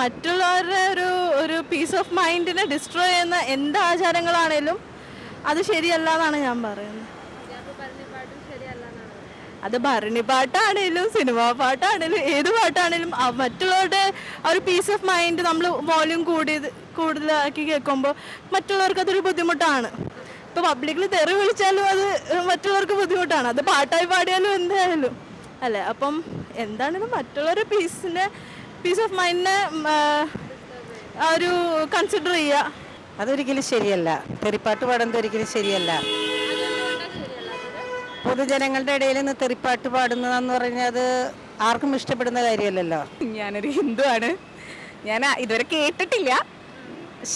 മറ്റുള്ളവരുടെ ഒരു ഒരു പീസ് ഓഫ് മൈൻഡിനെ ഡിസ്ട്രോയ് ചെയ്യുന്ന എന്ത് ആചാരങ്ങളാണേലും അത് ശരിയല്ല എന്നാണ് ഞാൻ പറയുന്നത്. അത് ഭരണി പാട്ടാണേലും സിനിമാ പാട്ടാണേലും ഏത് പാട്ടാണേലും മറ്റുള്ളവരുടെ ആ ഒരു പീസ് ഓഫ് മൈൻഡ് നമ്മൾ വോല്യൂം കൂടിയത് കൂടുതലാക്കി കേൾക്കുമ്പോൾ മറ്റുള്ളവർക്ക് അതൊരു ബുദ്ധിമുട്ടാണ്. ഇപ്പോൾ പബ്ലിക്കിൽ തെറി വിളിച്ചാലും അത് മറ്റുള്ളവർക്ക് ബുദ്ധിമുട്ടാണ്. അത് പാട്ടായി പാടിയാലും എന്തായാലും. അല്ലേ? അപ്പം എന്താണെങ്കിലും മറ്റുള്ളവരുടെ പീസിനെ പീസ് ഓഫ് മൈൻഡിനെ ഒരു കൺസിഡർ ചെയ്യുക അതൊരിക്കലും ശരിയല്ല. തെറിപ്പാട്ട് പാടുന്നത് ഒരിക്കലും ശരിയല്ല. പൊതുജനങ്ങളുടെ ഇടയിൽ നിന്ന് തെറിപ്പാട്ട് പാടുന്നതെന്ന് പറഞ്ഞാൽ അത് ആർക്കും ഇഷ്ടപ്പെടുന്ന കാര്യമല്ലല്ലോ. ഞാനൊരു ഹിന്ദു ആണ് ഞാൻ ഇതുവരെ കേട്ടിട്ടില്ല.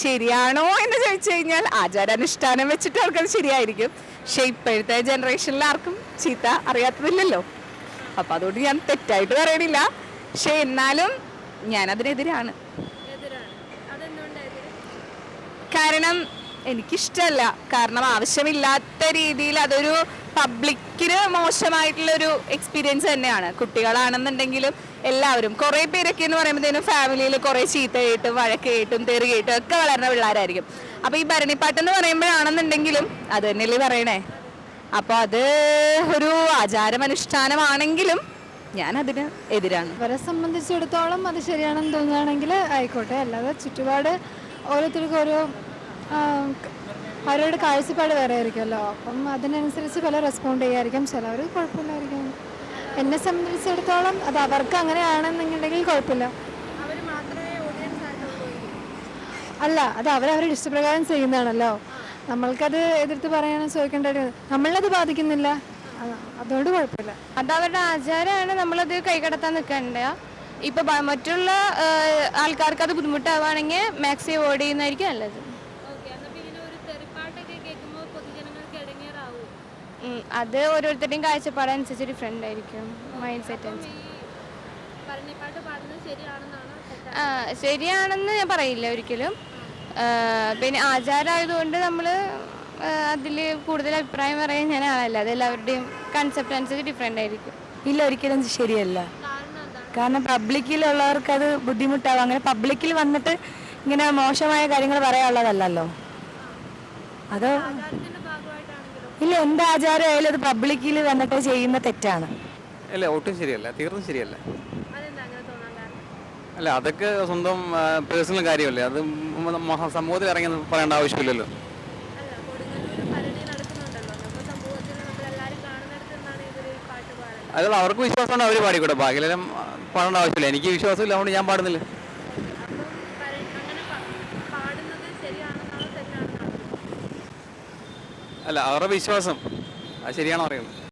ശരിയാണോ എന്ന് ചോദിച്ചു കഴിഞ്ഞാൽ ആചാരാനുഷ്ഠാനം വെച്ചിട്ട് അവർക്കത് ശരിയായിരിക്കും. പക്ഷെ ഇപ്പോഴത്തെ ജനറേഷനിൽ ആർക്കും ചീത്ത അറിയാത്തതില്ലല്ലോ. അപ്പം അതുകൊണ്ട് ഞാൻ തെറ്റായിട്ട് പറയണില്ല. പക്ഷെ എന്നാലും ഞാൻ അതിനെതിരാണ് കാരണം എനിക്കിഷ്ടമല്ല കാരണം ആവശ്യമില്ലാത്ത രീതിയിൽ അതൊരു പബ്ലിക്കിന് മോശമായിട്ടുള്ളൊരു എക്സ്പീരിയൻസ് തന്നെയാണ്. കുട്ടികളാണെന്നുണ്ടെങ്കിലും എല്ലാവരും കുറേ പേരൊക്കെ എന്ന് പറയുമ്പോഴത്തേനും ഫാമിലിയിൽ കുറേ ചീത്ത കേട്ടും വഴക്ക് കേട്ടും തെറി കേട്ടും ഒക്കെ വളർന്ന പിള്ളേരായിരിക്കും. അപ്പോൾ ഈ ഭരണിപ്പാട്ട് എന്ന് പറയുമ്പോഴാണെന്നുണ്ടെങ്കിലും അത് തന്നെയല്ലേ പറയണേ? അപ്പോൾ അത് ഒരു ആചാരമനുഷ്ഠാനമാണെങ്കിലും ഞാൻ അതിന് എതിരാണ്. അവരെ സംബന്ധിച്ചിടത്തോളം അത് ശരിയാണെന്ന് തോന്നുകയാണെങ്കിൽ ആയിക്കോട്ടെ. അല്ലാതെ ചുറ്റുപാട് ഓരോരുത്തർക്കും ഓരോ അവരുടെ കാഴ്ചപ്പാട് വേറെ ആയിരിക്കുമല്ലോ. അപ്പം അതിനനുസരിച്ച് പല റെസ്പോണ്ട് ചെയ്യായിരിക്കും. ചിലവർ കുഴപ്പമില്ലായിരിക്കും. എന്നെ സംബന്ധിച്ചിടത്തോളം അത് അവർക്ക് അങ്ങനെയാണെന്നുണ്ടെങ്കിൽ കുഴപ്പമില്ല. അല്ല അത് അവരവരുടെ ഇഷ്ടപ്രകാരം ചെയ്യുന്നതാണല്ലോ. നമ്മൾക്കത് എതിർത്ത് പറയാനോ ചോദിക്കേണ്ട ഒരു നമ്മളത് ബാധിക്കുന്നില്ല. അതുകൊണ്ട് കുഴപ്പമില്ല അത് അവരുടെ ആചാരമാണ് നമ്മളത് കൈകടത്താൻ നിൽക്കണ്ട ഇപ്പൊ മറ്റുള്ള ആൾക്കാർക്ക് അത് ബുദ്ധിമുട്ടാവുകയാണെങ്കിൽ മാക്സി അവോയ്ഡ് ചെയ്യുന്നതായിരിക്കും നല്ലത്. അത് ഓരോരുത്തരുടെയും കാഴ്ചപ്പാടനുസരിച്ച് ഡിഫറെന്റ് ആയിരിക്കും. മൈൻഡ് സെറ്റ് അനുസരിച്ച്. ശരിയാണെന്ന് ഞാൻ പറയില്ല ഒരിക്കലും. പിന്നെ ആചാരമായതുകൊണ്ട് നമ്മൾ അതിൽ കൂടുതൽ അഭിപ്രായം പറയാൻ ഞാൻ ആളല്ല. അത് എല്ലാവരുടെയും കൺസെപ്റ്റ് അനുസരിച്ച് ഡിഫറെന്റ് ആയിരിക്കും. ഇല്ല ഒരിക്കലും ശരിയല്ല. കാരണം പബ്ലിക്കിലുള്ളവർക്ക് അത് ബുദ്ധിമുട്ടാവും. അങ്ങനെ പബ്ലിക്കിൽ വന്നിട്ട് ഇങ്ങനെ മോശമായ കാര്യങ്ങൾ പറയാനുള്ളതല്ലല്ലോ. അത് ഇല്ല എന്ത് ആചാരം ആയാലും അത് പബ്ലിക്കിൽ വന്നിട്ട് ചെയ്യുന്ന തെറ്റാണ്. അല്ല ഒട്ടും ശരിയല്ല. തീർന്നും ശരിയല്ല. അല്ല അതൊക്കെ സ്വന്തം പേഴ്സണൽ കാര്യമല്ലേ? അത് സമൂഹത്തിൽ ഇറങ്ങി പറയേണ്ട ആവശ്യമില്ലല്ലോ. അത് അവർക്ക് വിശ്വാസമുണ്ട് അവർ പാടിക്കൂടെ. ബാക്കിയെല്ലാം പാടേണ്ട ആവശ്യമില്ല. എനിക്ക് വിശ്വാസമില്ല അതുകൊണ്ട് ഞാൻ പാടുന്നില്ല. അല്ല അവരുടെ വിശ്വാസം. അത് ശരിയാണോ അറിയുന്നത്